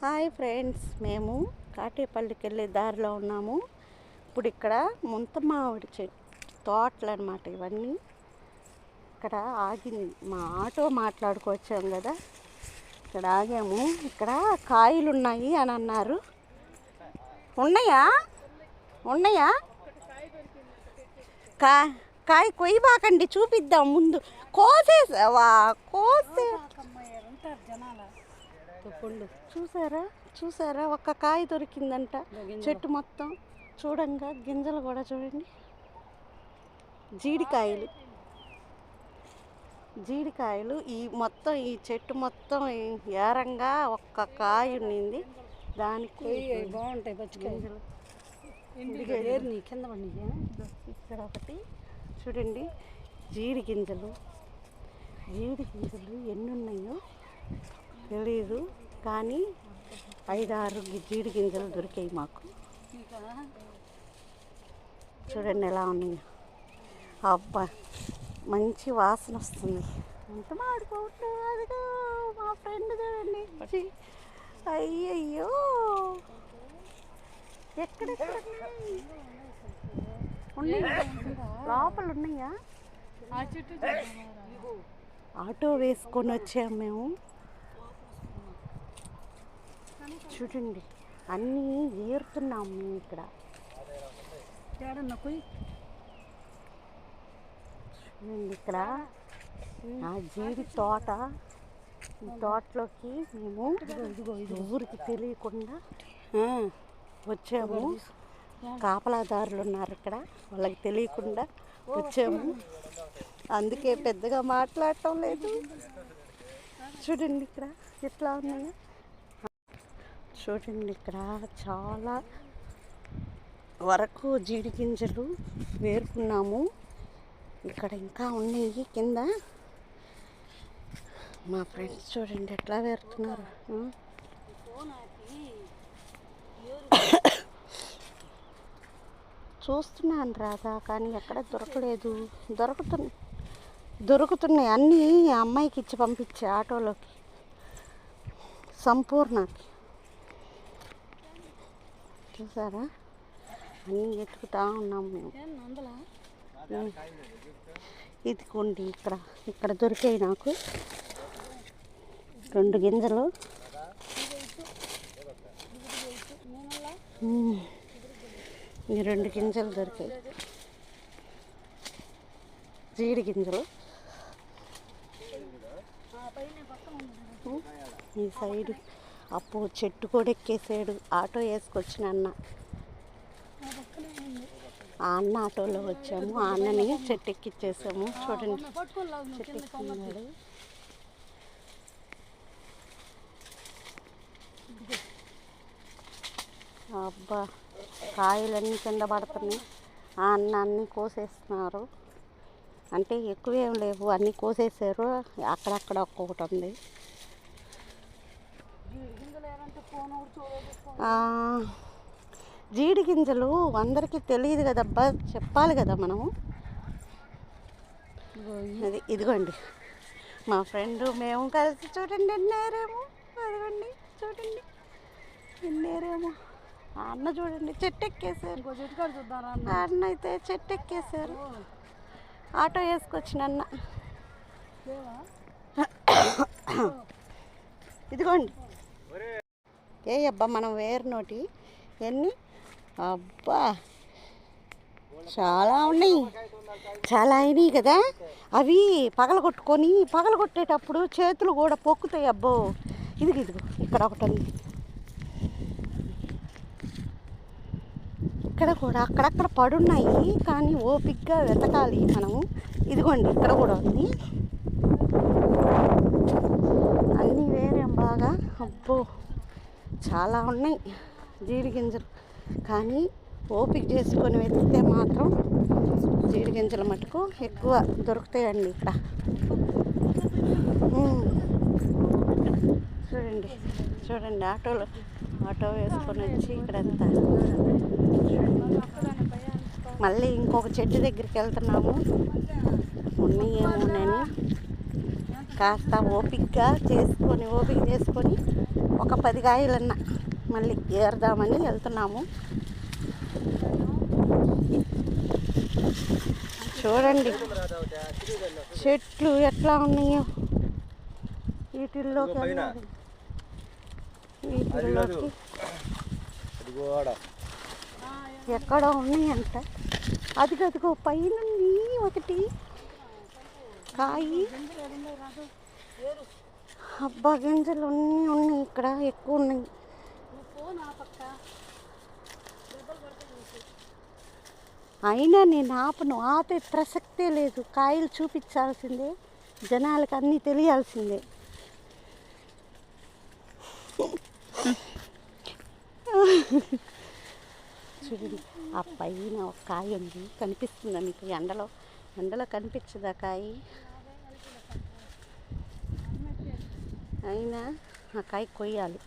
Hi friends మేము కాటేపల్లికి వెళ్ళే దారిలో ఉన్నాము. ఇప్పుడు ఇక్కడ ముంత మామిడి చెట్టు తోటలు అనమాట ఇవన్నీ. ఇక్కడ ఆగింది మా ఆటో మాట్లాడుకొచ్చాం కదా. ఇక్కడ ఆగాము. ఇక్కడ కాయలు ఉన్నాయి అని అన్నారు. ఉన్నాయా? ఉన్నాయా? కా కాయ కొయ్యబాకండి చూపిద్దాం ముందు. కోసేసావా? కోసే చూసారా? చూసారా? ఒక్క కాయ దొరికిందంట. చెట్టు మొత్తం. చూడంగా గింజలు కూడా చూడండి. జీడికాయలు. జీడికాయలు. ఈ మొత్తం ఈ చెట్టు మొత్తం ఏరంగా ఒక్క కాయ ఉండింది. దానికి బాగుంటాయి పచ్చికాయ గింజలు. ఏరిని కింద పండి ఇక్కడ ఒకటి. చూడండి. జీడి గింజలు. జీడి గింజలు ఎన్ని ఉన్నాయో తెలీదు కానీ ఐదారు జీడి గింజలు దొరికాయి మాకు. చూడండి ఎలా ఉన్నాయో. అబ్బా మంచి వాసన వస్తుంది. ఎంత మాడుకోవట్లేదు మా ఫ్రెండ్ చూడండి. అయ్యయ్యో. ఎక్కడెక్కడ ఉన్నాయా లోపల ఉన్నాయా ఆటో వేసుకొని వచ్చాము మేము చూడండి అన్నీ ఏరుతున్నాం మేము ఇక్కడ చూడండి ఇక్కడ ఆ జీడి తోట ఈ తోటలోకి మేము ఊరికి తెలియకుండా వచ్చాము. కాపలాదారులు ఉన్నారు ఇక్కడ వాళ్ళకి తెలియకుండా వచ్చాము. అందుకే పెద్దగా మాట్లాడటం లేదు. చూడండి ఇక్కడ ఎట్లా ఉన్నాయో? చూడండి ఇక్కడ చాలా వరకు జీడి గింజలు వేరుకున్నాము. ఇక్కడ ఇంకా ఉన్నాయి కింద. మా ఫ్రెండ్స్ చూడండి ఎట్లా వేరుతున్నారు. చూస్తున్నాను రాదా కానీ ఎక్కడ దొరకలేదు. దొరుకుతు దొరుకుతున్నాయి. అన్నీ అమ్మాయికి ఇచ్చి పంపించే ఆటోలోకి. సంపూర్ణకి. చూసారా? అన్నీ ఎత్తుకుతా ఉన్నాం మేము అందులో ఇదిగోండి ఇక్కడ. ఇక్కడ దొరికాయి నాకు. రెండు గింజలు. ఈ రెండు గింజలు దొరికాయి. జీడి గింజలు. ఈ సైడ్ అప్పు చెట్టు కూడా ఎక్కేసాడు. ఆటో వేసుకొచ్చిన అన్న. ఆ అన్న ఆటోలో వచ్చాము. ఆ అన్నని చెట్టు ఎక్కిచ్చేసాము. చూడండి. చెట్టు ఎక్కున్నాడు అబ్బా కాయలన్నీ కింద పడుతున్నాయి. ఆ అన్న అన్నీ కోసేస్తున్నారు. అంటే ఎక్కువేం లేవు. అన్నీ కోసేసారు. అక్కడక్కడ ఒక్కొక్కటి ఉంది గింజలు ఏరంటే ఫోన్ ఒకటి చూడదు ఆ, జీడి గింజలు అందరికీ తెలియదు కదబ్బా. చెప్పాలి కదా మనము. అది ఇదిగోండి. మా ఫ్రెండ్ మేము కలిసి చూడండి ఎన్నేరేమో. అదిగోండి చూడండి. ఎన్నేరేమో. అన్న చూడండి చెట్టు ఎక్కేసారు అన్న. అయితే చెట్టు ఎక్కేసారు ఆటో వేసుకొచ్చిన అన్న. ఇదిగోండి. ఏ అబ్బా మనం వేరు నోటి. ఎన్ని? అబ్బా చాలా ఉన్నాయి. చాలా అయినాయి కదా. అవి పగలగొట్టుకొని పగలగొట్టేటప్పుడు చేతులు కూడా పొక్కుతాయి అబ్బో. ఇదిగో ఇదిగో ఇక్కడ ఒకటి ఉంది ఇక్కడ కూడా అక్కడక్కడ పడున్నాయి కానీ ఓపిక్గా వెతకాలి మనము. ఇదిగోండి ఇక్కడ కూడా ఉంది. అన్నీ వేరే బాగా అబ్బో. చాలా ఉన్నాయి జీడి గింజలు కానీ ఓపిక చేసుకొని వెతికితే మాత్రం జీడి గింజల మటుకు ఎక్కువ దొరుకుతాయండి ఇక్కడ. చూడండి చూడండి ఆటోలో ఆటో వేసుకొని వచ్చి ఇక్కడంతా. మళ్ళీ ఇంకొక చెట్టు దగ్గరికి వెళ్తున్నాము. ఉన్నాయేమోనని కాస్త ఓపిక్గా చేసుకొని ఓపిక చేసుకొని ఒక పది కాయలన్నా మళ్ళీ ఏరుదామని వెళ్తున్నాము. చూడండి చెట్లు ఎట్లా ఉన్నాయో. వీటిల్లోకి. వెళ్ళాలి. వీటిల్లోకి. ఎక్కడో ఉన్నాయంట? అది అదిగో పైన ఒకటి. కాయి. అబ్బా గింజలు అన్నీ ఉన్నాయి ఇక్కడ ఎక్కువ ఉన్నాయి. అయినా నేను ఆపను ఆపే ప్రసక్తే లేదు. కాయలు చూపించాల్సిందే జనాలకు అన్నీ తెలియాల్సిందే. చూడండి ఆ పైన ఒక కాయ ఉంది కనిపిస్తుందా మీకు? ఎండలో ఎండలో కనిపించదా కాయ? అయినా ఆ కాయ కొయ్యాలి.